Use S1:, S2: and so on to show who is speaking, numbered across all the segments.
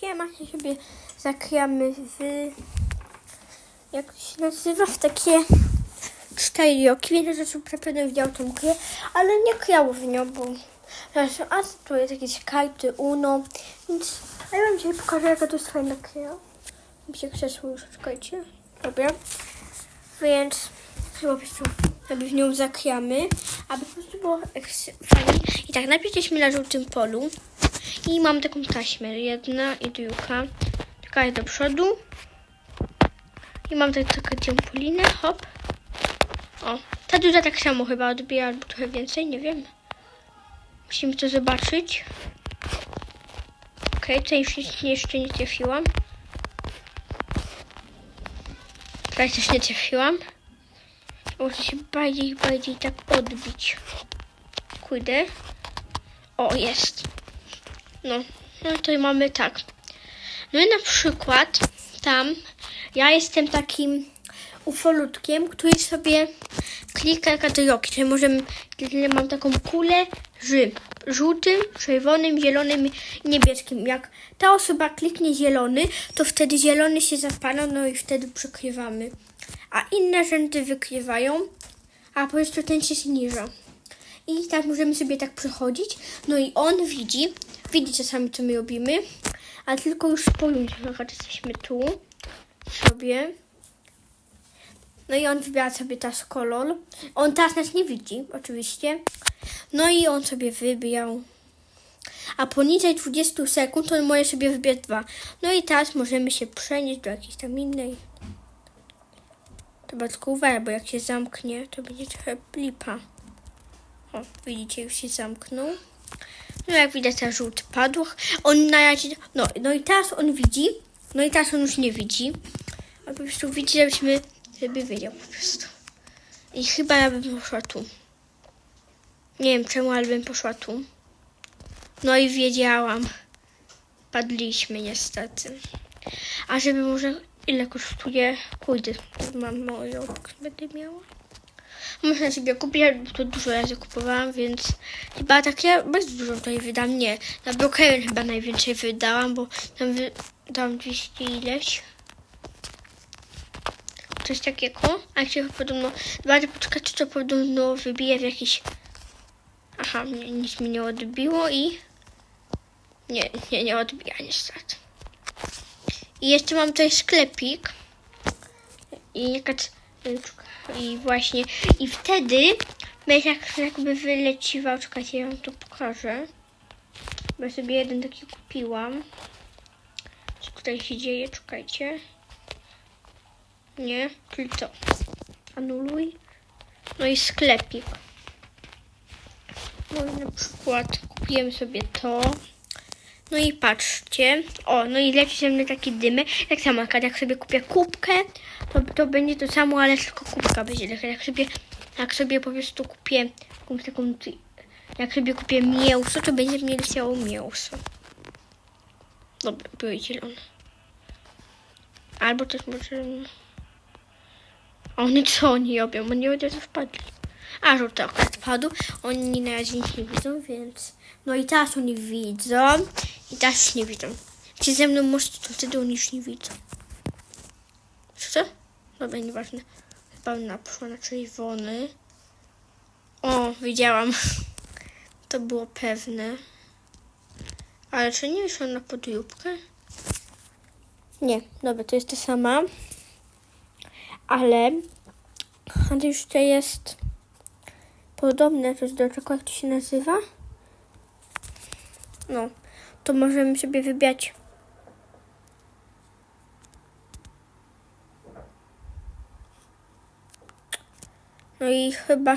S1: siema się sobie zakryjamy w... Jak się nazywa? W takie cztery oki. Wiele rzeczy pewnie widział tą grę, ale nie krało w nią, bo... Zresztą, a to jest jakieś karty Uno, więc... A ja wam dzisiaj pokażę, jaka to jest fajna gra. Mi się krzesło już, czekajcie. Dobra. Więc chyba po prostu w nią zakryjamy, aby po prostu było fajnie. I tak, najpierw jesteśmy na żółtym polu i mam taką taśmę, jedna i druga. Taka jest do przodu. I mam tak, taką trampolinę, hop. O, ta duża tak samo chyba odbija, albo trochę więcej, nie wiem. Musimy to zobaczyć. Okej, okay, nic- jeszcze nie trafiłam. Tutaj też nie trafiłam. Muszę się bardziej, bardziej tak odbić. Kurde. O, jest. No, no to mamy tak. No i na przykład tam ja jestem takim ufolutkiem, który sobie klika kadroki. Czyli możemy, czyli mam taką kulę z żółtym, czerwonym, zielonym i niebieskim. Jak ta osoba kliknie zielony, to wtedy zielony się zapala, no i wtedy przykrywamy. A inne rzędy wykrywają, a po prostu ten się zniża. I tak możemy sobie tak przechodzić. No i on widzi, widzi czasami co my robimy, a tylko już po ludziach. Na przykład jesteśmy tu sobie. No i on wybiera sobie teraz kolor. On teraz nas nie widzi, oczywiście. No i on sobie wybierał. A poniżej 20 sekund on może sobie wybrać dwa. No i teraz możemy się przenieść do jakiejś tam innej. Trzeba tylko uważać, bo jak się zamknie, to będzie trochę lipa. O, widzicie, już się zamknął. No jak widać, ten żółty padł. On na razie, no, no i teraz on widzi. No i teraz on już nie widzi. A po prostu widzi, żebyśmy, żeby wiedział po prostu. I chyba ja bym poszła tu. Nie wiem czemu, ale bym poszła tu. No i wiedziałam. Padliśmy niestety. A żeby może ile kosztuje? Kurde, mam moją będę miała. Można sobie kupić, ale to dużo razy kupowałam, więc chyba takie bardzo dużo tutaj wydam. Nie, na Brookhaven chyba najwięcej wydałam, bo tam wydałam 200 ileś. Coś takiego. A się podobno, bardzo poczekać, czy to podobno wybije w jakiś... Aha, nic mi nie odbiło i... Nie, nie, nie odbija niestety. I jeszcze mam tutaj sklepik. I jakaś... I właśnie... I wtedy będzie tak jakby wyleciwał. Czekajcie, ja wam to pokażę. Bo ja sobie jeden taki kupiłam. Co tutaj się dzieje? Czekajcie. Nie, czyli to. Anuluj. No i sklepik. No i na przykład kupiłem sobie to. No i patrzcie. O, no i leci ze mnie taki dymy. Tak samo, jak- sobie kupię kubkę, to, to będzie to samo, ale tylko kubka będzie taka. Jak sobie, jak sobie po prostu kupię jakąś taką, jak sobie kupię mięso, to będzie mnie leciało mięso. Dobra, były zielone. Albo też może... A oni co oni robią? Oni od razu wpadli. A, żółty akurat padł. Oni na razie nic nie widzą, więc... No i teraz oni widzą. I teraz nie widzą. Czy ze mną może to wtedy oni już nie widzą. Co? Dobra, nieważne. Chyba na poszła na czerwony. O, widziałam. To było pewne. Ale czy nie wyszłam na podróbkę? Nie, dobra, to jest ta sama. Ale a to już jest podobne, jest do czego, jak to się nazywa? No, to możemy sobie wybrać No i chyba.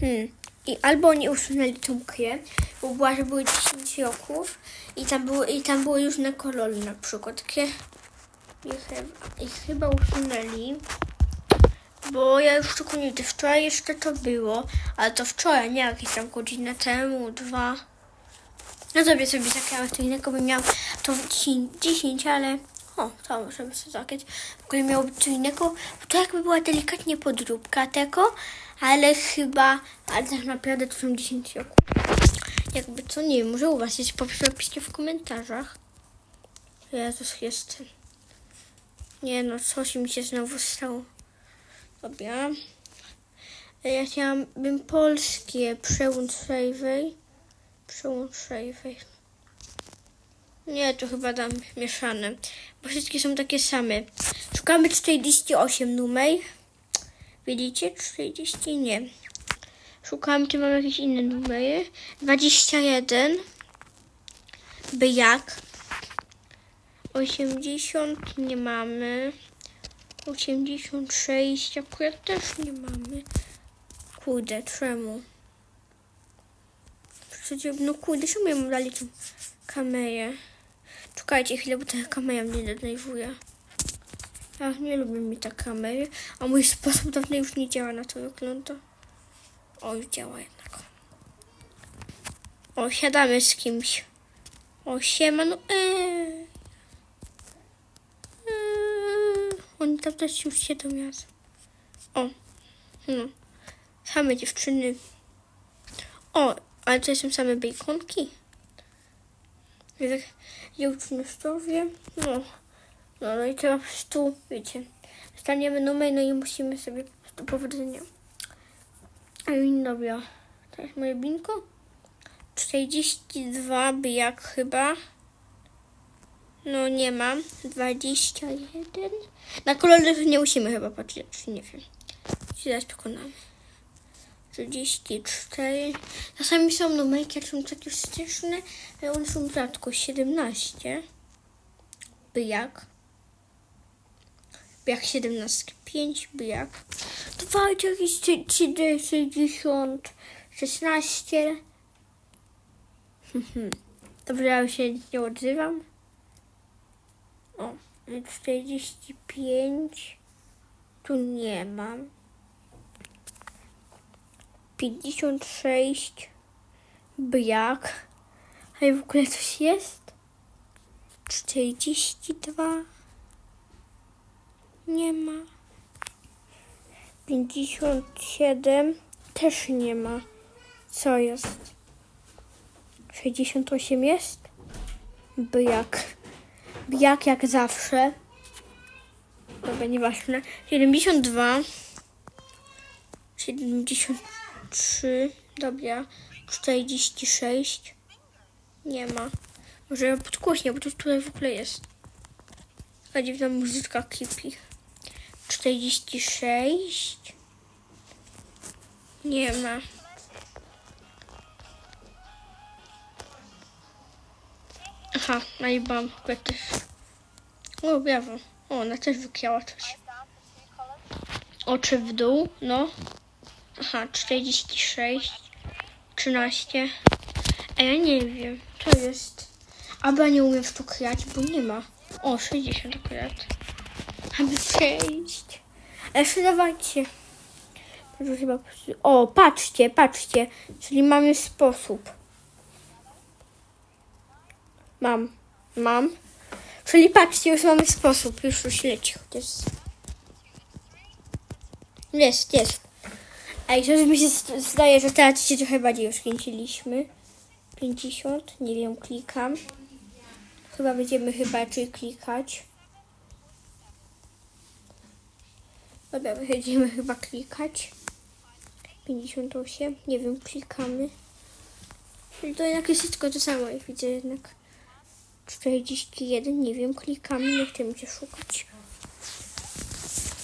S1: Hmm. I albo oni usunęli tą kryję, bo była, że były 10 roków i tam były, i tam były różne kolory na przykład. I I chyba usunęli. Bo ja już tylko nie wczoraj jeszcze to było, ale to wczoraj, nie jakieś tam godzinę temu, dwa. No sobie sobie zakręłam to innego, bym miał to 10, 10 ale o, to możemy sobie zakręć. W ogóle miało być co innego, bo to jakby była delikatnie podróbka tego, ale chyba, ale tak naprawdę to są 10 roku. Jakby co, nie wiem, może u was jest, napiszcie w komentarzach. Jezus, jestem. Nie no, coś mi się znowu stało. Dobra. Ja chciałabym polskie przełącz save'ej. Przełącz save'ej. Nie, to chyba dam mieszane, bo wszystkie są takie same. Szukamy 48 numer. Widzicie? 40? Nie. Szukamy, czy mam jakieś inne numery. 21. By jak? 80 nie mamy. 86 akurat też nie mamy. Kurde, czemu? Przecież, no kurde, czemu ja mam dali tą kamerę? Czekajcie chwilę, bo ta kamera mnie denerwuje. Ja nie lubię mi ta kamery, a mój sposób dawno już nie działa na to wygląda. O, już działa jednak. O, siadamy z kimś. O, siema, no eee. Oni tam też już razem. O, no. Same dziewczyny. O, ale to są same bejkonki. Jak dziewczynostowie. No. No, no i teraz tu, wiecie, staniemy numer, no i musimy sobie po prostu powodzenia. Dobra. To jest moje bingo. 42 by jak chyba. No nie mam. 21. Na kolory nie musimy chyba patrzeć, nie wiem. Zaraz przekonamy. 34. Czasami są numerki, są takie straszne, ale one są rzadko. 17. By jak. By jak 17. 5 by jak. 2 jakieś 60. 16. Dobrze, ja się nie odzywam. O, 45. Tu nie mam. 56. Brak. Ale w ogóle coś jest? 42. Nie ma. 57. Też nie ma. Co jest? 68 jest? Brak. Brak jak zawsze. Dobra, nieważne. 72. 73. Dobra. 46. Nie ma. Może ja podgłośnię, bo to tutaj w ogóle jest. Taka dziwna muzyczka kipi. 46. Nie ma. Aha, no i mam też. O, brawo. O, ona też wykiała coś. Oczy w dół, no. Aha, 46. 13. A ja nie wiem, co jest. Ja nie umiem w to grać, bo nie ma. O, 60 akurat. Aby przejść. Ale jeszcze dawajcie. O, patrzcie, patrzcie. Czyli mamy sposób. Mam. Mam. Czyli patrzcie, już mamy sposób. Już już leci chociaż. Jest, jest. Ej, coś mi się zdaje, że teraz się trochę bardziej już kręciliśmy. 50, nie wiem, klikam. Chyba będziemy chyba raczej klikać. Dobra, będziemy chyba klikać. 58, nie wiem, klikamy. To jak jest wszystko to samo, jak widzę jednak. 41, nie wiem, klikamy, nie chcę mi szukać.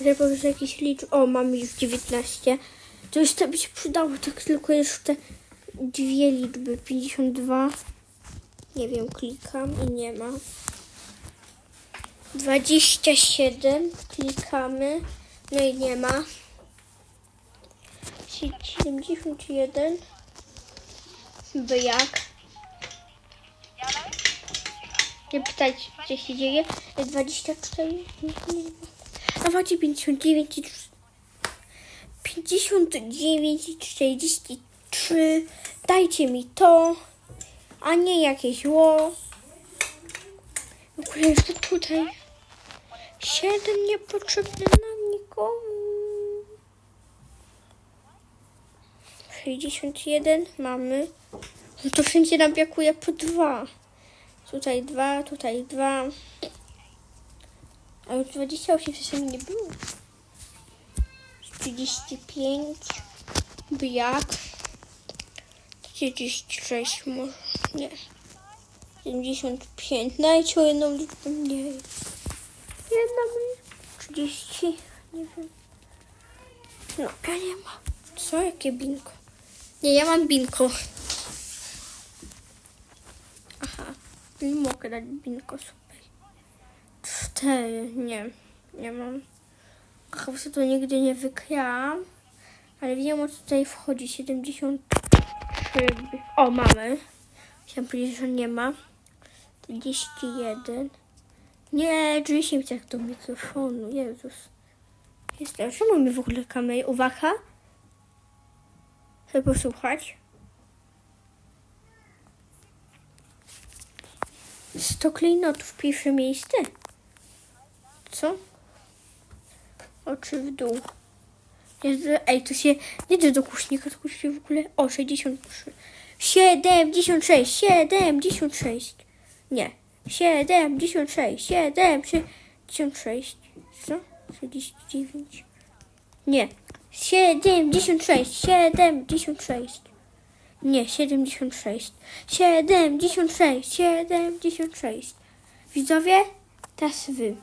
S1: Że po prostu jakieś liczby. O, mamy już 19. To już to by się przydało, tak tylko jeszcze dwie liczby. 52. Nie wiem, klikam i nie ma. 27. Klikamy. No i nie ma. 71. By jak? Nie pytajcie, co się dzieje. 24. Nie, nie ma. A macie 59 i 59 i 43. Dajcie mi to, a nie jakieś zło. W ogóle jeszcze tutaj. 7 niepotrzebne nam nikomu. 61 mamy. No to wszędzie nam brakuje po dwa. Tutaj dwa, tutaj dwa. A już 28 wcześniej nie było. 35. Brak. 36 może. Nie. 75. Dajcie o jedną liczbę mniej. Jedna mniej. 30. Nie wiem. No, ja nie ma. Co? Jakie binko? Nie, ja mam binko. Aha. Nie mogę dać binko super. Cztery. Nie. Nie mam. Chyba sobie to nigdy nie wykrałam. Ale wiem o co tutaj wchodzi. 73. O, mamy. Chciałam powiedzieć, że nie ma. 41. Nie, 35 jak do mikrofonu. Jezus. Jest to. Czemu mi w ogóle kamery uwaga? Chcę posłuchać. 100 klejnotów, pierwsze miejsce. Co? Oczy w dół. Ej, to się nie do kusznika, tylko się w ogóle... O, 63. 76, 76. Nie. 76, 76. Co? 69. Nie. 76, 76. Nie, 76. 76, 76. Widzowie, teraz wy.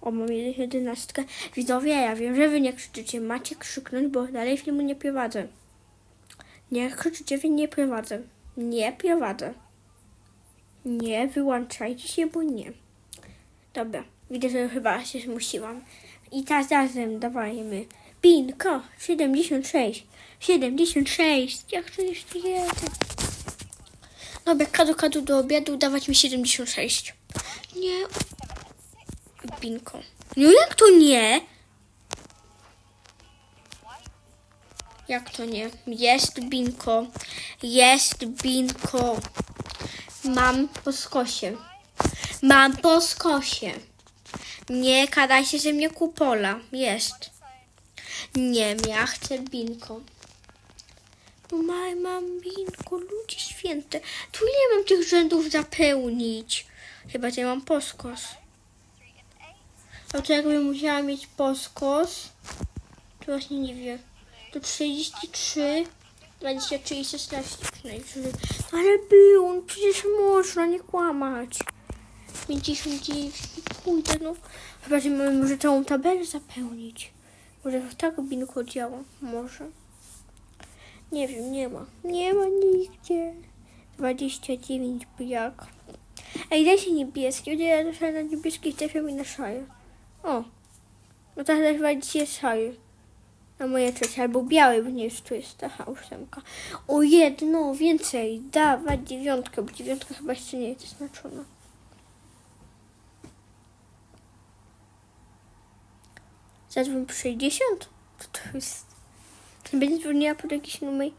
S1: O, mam jedenastkę. Widzowie, ja wiem, że wy nie krzyczycie. Macie krzyknąć, bo dalej filmu nie prowadzę. Nie krzyczycie, wy nie prowadzę. Nie prowadzę. Nie wyłączajcie się, bo nie. Dobra, widzę, że chyba się zmusiłam. I teraz razem dawajmy. Binko, 76. 76. Jak to jeszcze jeden? Dobra, kadu, kadu do obiadu dawać mi 76. Nie. Binko. No jak to nie? Jak to nie? Jest binko. Jest binko. Mam po skosie. Mam po skosie. Nie kadajcie ze mnie kupola. Jest. Nie, ja chcę binko. No mam binko, ludzie święte. Tu ile mam tych rzędów zapełnić? Chyba, że mam poskos. A to jakbym musiała mieć poskos, to właśnie nie wiem. To 33, 23 i 16 przynajmniej. No ale był, no przecież można nie kłamać. 59, kurde no. Chyba, że może całą tabelę zapełnić. Może tak binko działa, może. Nie wiem, nie ma. Nie ma nigdzie. 29 brak. Ej, daj się niebieski. Ja dostaję na niebieski trafią mi na szaję. O. No to chyba dzisiaj szaję. Na moje trzecie, albo biały, bo nie jest tu jest aha, ósemka. O jedno więcej. Dawać dziewiątkę, bo dziewiątka chyba jeszcze nie jest zaznaczona. Zadzwoń po 60? Co to jest? Będzie dzwoniła pod jakiś numer.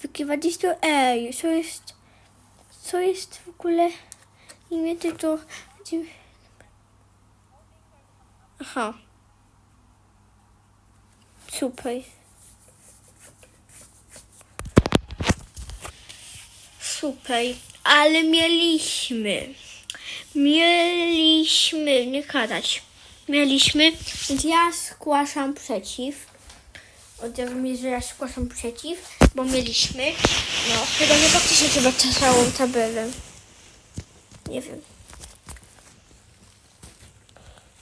S1: Wykrywa gdzieś to ej, co jest... Co jest w ogóle... Imię. Gdzie... Aha. Super. Super. Ale mieliśmy. Mieliśmy. Nie kadać. Mieliśmy. Ja zgłaszam przeciw. Oddział mi, że ja zgłaszam przeciw, bo mieliśmy. No, chyba nie faktycznie trzeba całą tabelę. Nie wiem.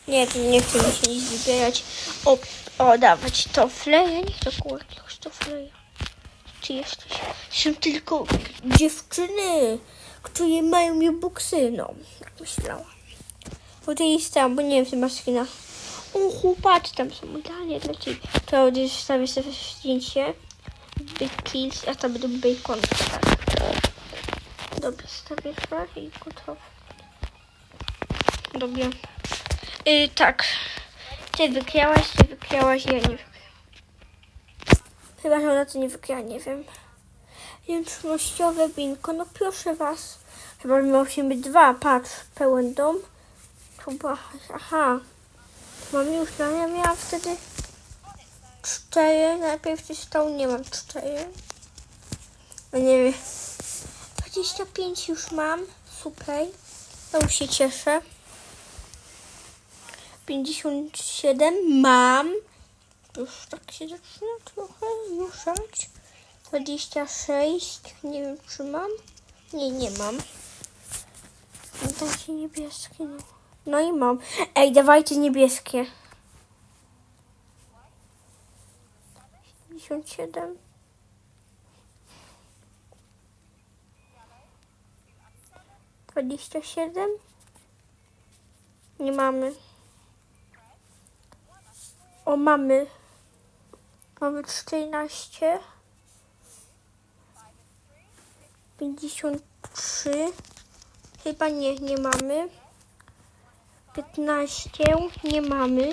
S1: Nie, to nie chcę mi się nic wybierać. O, o dawać tofle. Ja nie chcę jakiegoś tofleja. Czy jesteś? Są tylko dziewczyny, które mają mi buksy. No, jak myślałam. Bo to jest tam, bo nie wiem, czy masz skina. O, chłopacy tam są idealnie dla ciebie. To gdzieś wstawię sobie zdjęcie. Big kills, a to będą bacon. Tak. Dobra, stawię i gotowe. Dobra. Y, tak. Ty wykrałaś, ty wykrałaś, ja nie wykrałam. Chyba, że ona to nie wykrała, nie wiem. Jęcznościowe binko, no proszę was. Chyba miał się być dwa, patrz, pełen dom. Chyba, aha. Mam już, no ja miałam wtedy cztery, najpierw coś stał, nie mam cztery. No nie wiem, 25 już mam. Super. To już się cieszę. 57 mam. Już tak się zaczyna trochę ruszać. 26. Nie wiem, czy mam. Nie, nie mam. No Dajcie niebieskie. No. No i mam. Ej, dawajcie niebieskie. 57. Dwadzieścia siedem. Nie mamy. O, mamy. Mamy czternaście. Pięćdziesiąt trzy. Chyba nie, nie mamy. 15 nie mamy.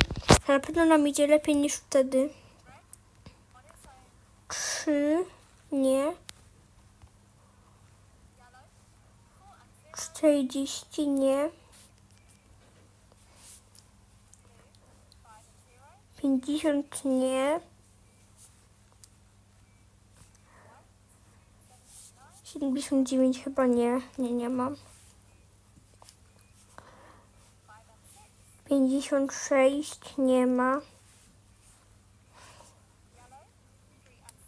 S1: Na pewno nam idzie lepiej niż wtedy. 3 nie. 40 nie. 50 nie. 79 chyba nie. Nie, nie mam. 56 nie ma.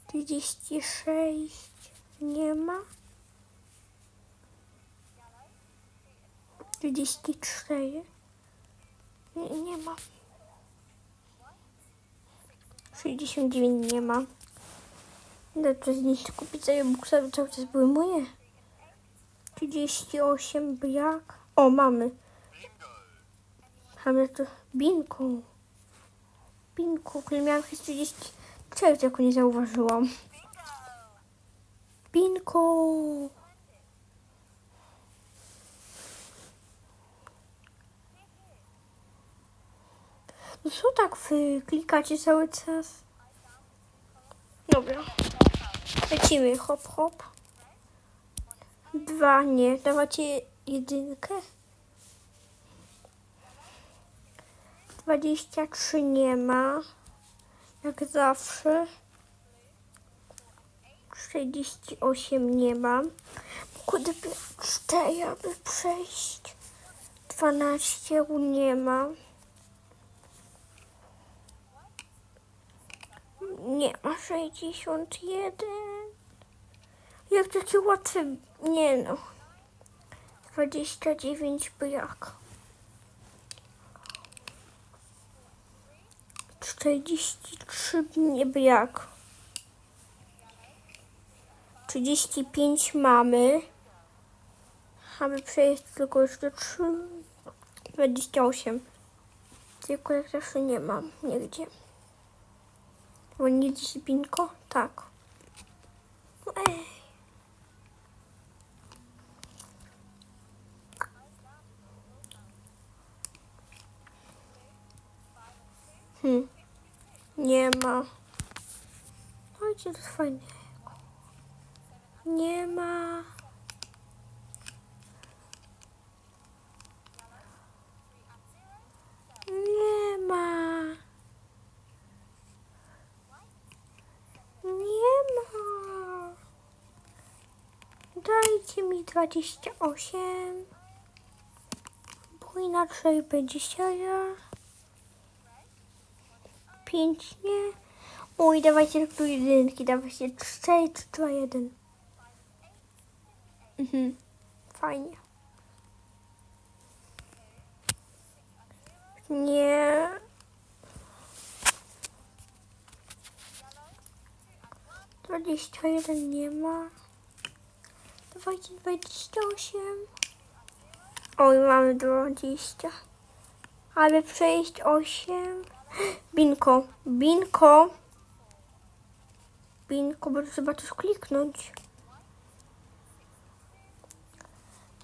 S1: 36 nie ma. 34 nie, nie ma. 69 nie ma. To z nich kupić sobie buksa, bo cały czas były moje. 38 brak. O, mamy. Mamy to binko. Binko, który miałam chyba 30. Czego tylko nie zauważyłam. Binko. No co tak wy klikacie cały czas? Dobra. Lecimy, hop, hop. Dwa, nie. Dawacie jedynkę. 23 nie ma. Jak zawsze. 48 nie mam. Kurde, 4, aby przejść. 12 nie ma. Nie ma 61. Jak takie łatwe. Nie no. 29 brak. 43 nie brak. 35 mamy. Aby przejść tylko jeszcze 3. 28. Tylko jak zawsze nie mam nigdzie. Bo nie dziś binko? Tak. Ej. Hmm. Nie ma. Chodźcie do fajnego. Nie ma. Nie ma. Nie ma. Dajcie mi 28. Bo inaczej będzie ściana. 5 nie. Oj, dawajcie tu jedynki. Dawajcie 3, 3, 2, 1. Mhm. Fajnie. Nie. Dwadzieścia jeden nie ma. Dawajcie dwadzieścia osiem. Oj, mamy dwadzieścia. Ale przejść osiem. Binko, binko. Binko, bo trzeba coś kliknąć.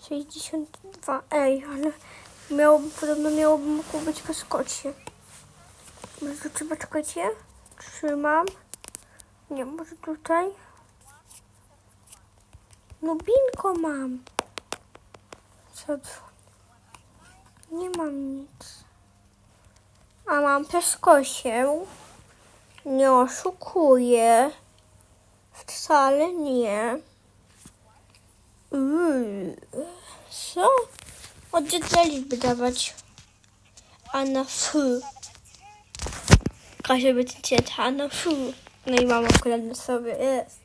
S1: 62. Ej, ale miałoby, podobno miałoby mógł być w kaskocie. Może trzeba czekajcie? Trzymam. Nie, może tutaj? No binko mam. Co? Nie mam nic. A mam peskosie. Nie oszukuję. Wcale nie. Co? Od dziecka liczby dawać. A na F. Kasia by a na F. No i mam akurat na sobie, jest.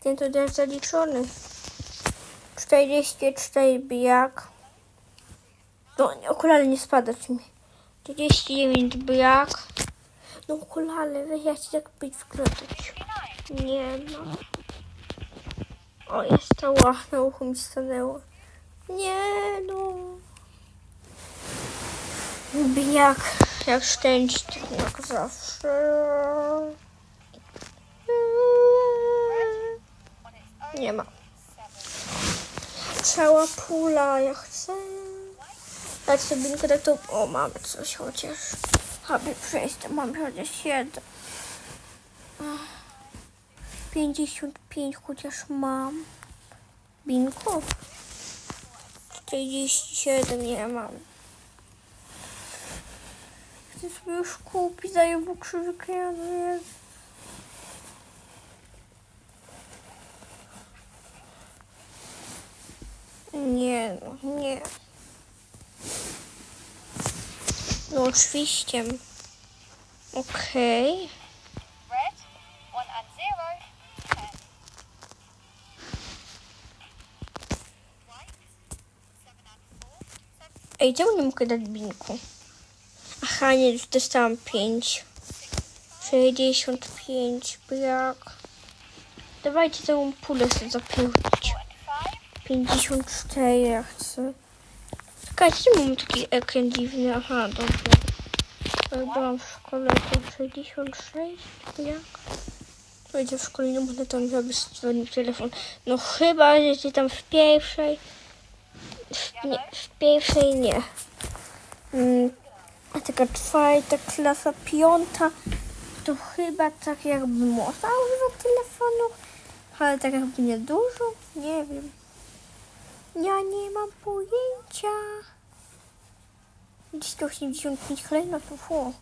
S1: Ten to też zaliczony. 44 bijak. No, okulary nie spadać mi. 49 bijak. No okulary, weź ja chcę tak być wyglądać. Nie no. O, jest to na uchu mi stanęło. Nie no. Bijak, jak szczęście, jak zawsze. Nie ma. Cała pula, ja chcę. Dać sobie tylko tak to... O, mamy coś chociaż. Aby przejść, to mam chociaż jeden. Ach, 55 chociaż mam. Bingo. 47 nie mam. Chcę sobie już kupić, daję mu krzywkę, no jest. Nie, no, nie. No oczywiście. Okej.
S2: Seven,
S1: Ej, czemu nie mogę dać binku? Aha, nie, już dostałam 5. 65, brak. Dawajcie całą pulę sobie
S2: five,
S1: 54 ja chcę. Czekajcie, mam taki ekran dziwny? Aha, dobrze. Byłam w szkole, to 66, jak? Będzie w szkole, nie można tam zrobić dzwonił telefon. No chyba, że ci tam w pierwszej... W, nie, w pierwszej nie. Mm, a taka czwarta klasa, piąta, to chyba tak jakby można używać telefonu, ale tak jakby nie dużo, nie wiem. Ja nie mam pojęcia. 185 klejnotów, o.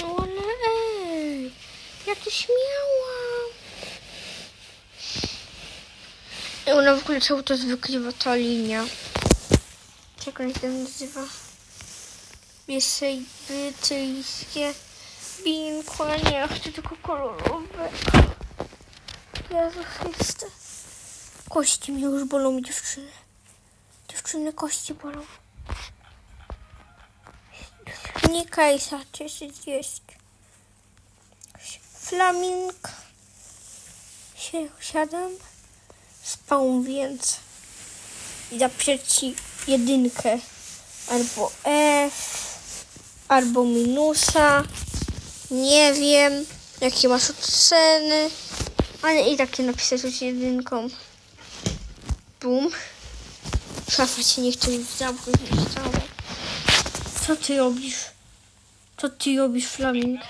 S1: No ale ej, ja to śmiałam. Ona w ogóle cały czas wykrywa ta linia. Jak ona się nazywa? Biesej, brytyjskie, binko, a nie, ja chcę tylko kolorowe. Jezu Chryste. Kości mnie już bolą, dziewczyny. Dziewczyny, kości bolą. Nie kajsa, cieszę jest. Flaming. Się siadam. Spał więc. I zapiszę ci jedynkę. Albo F. Albo minusa. Nie wiem. Jakie masz oceny. Ale i tak cię napisać już jedynką. Bum. Szafa ci nie chce zamknąć całą. Co ty robisz? Co ty robisz, Flaming?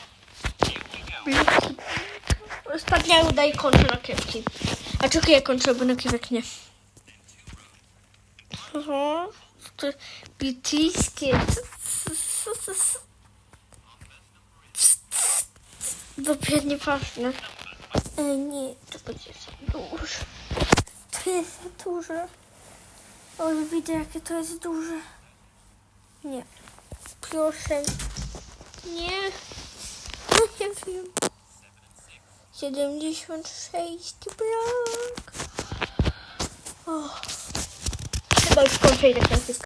S1: Ostatnia uda i kończę nakiewki. A czekaj, ja kończę, bo nakiewek nie. Brytyjskie. Dopiero nie pachnie. E, nie, to będzie za duże. To jest za duże. Już widzę, jakie to jest duże. Nie. Proszę. Nie. No nie wiem. 76 brak. O. Chyba już kończę i tak na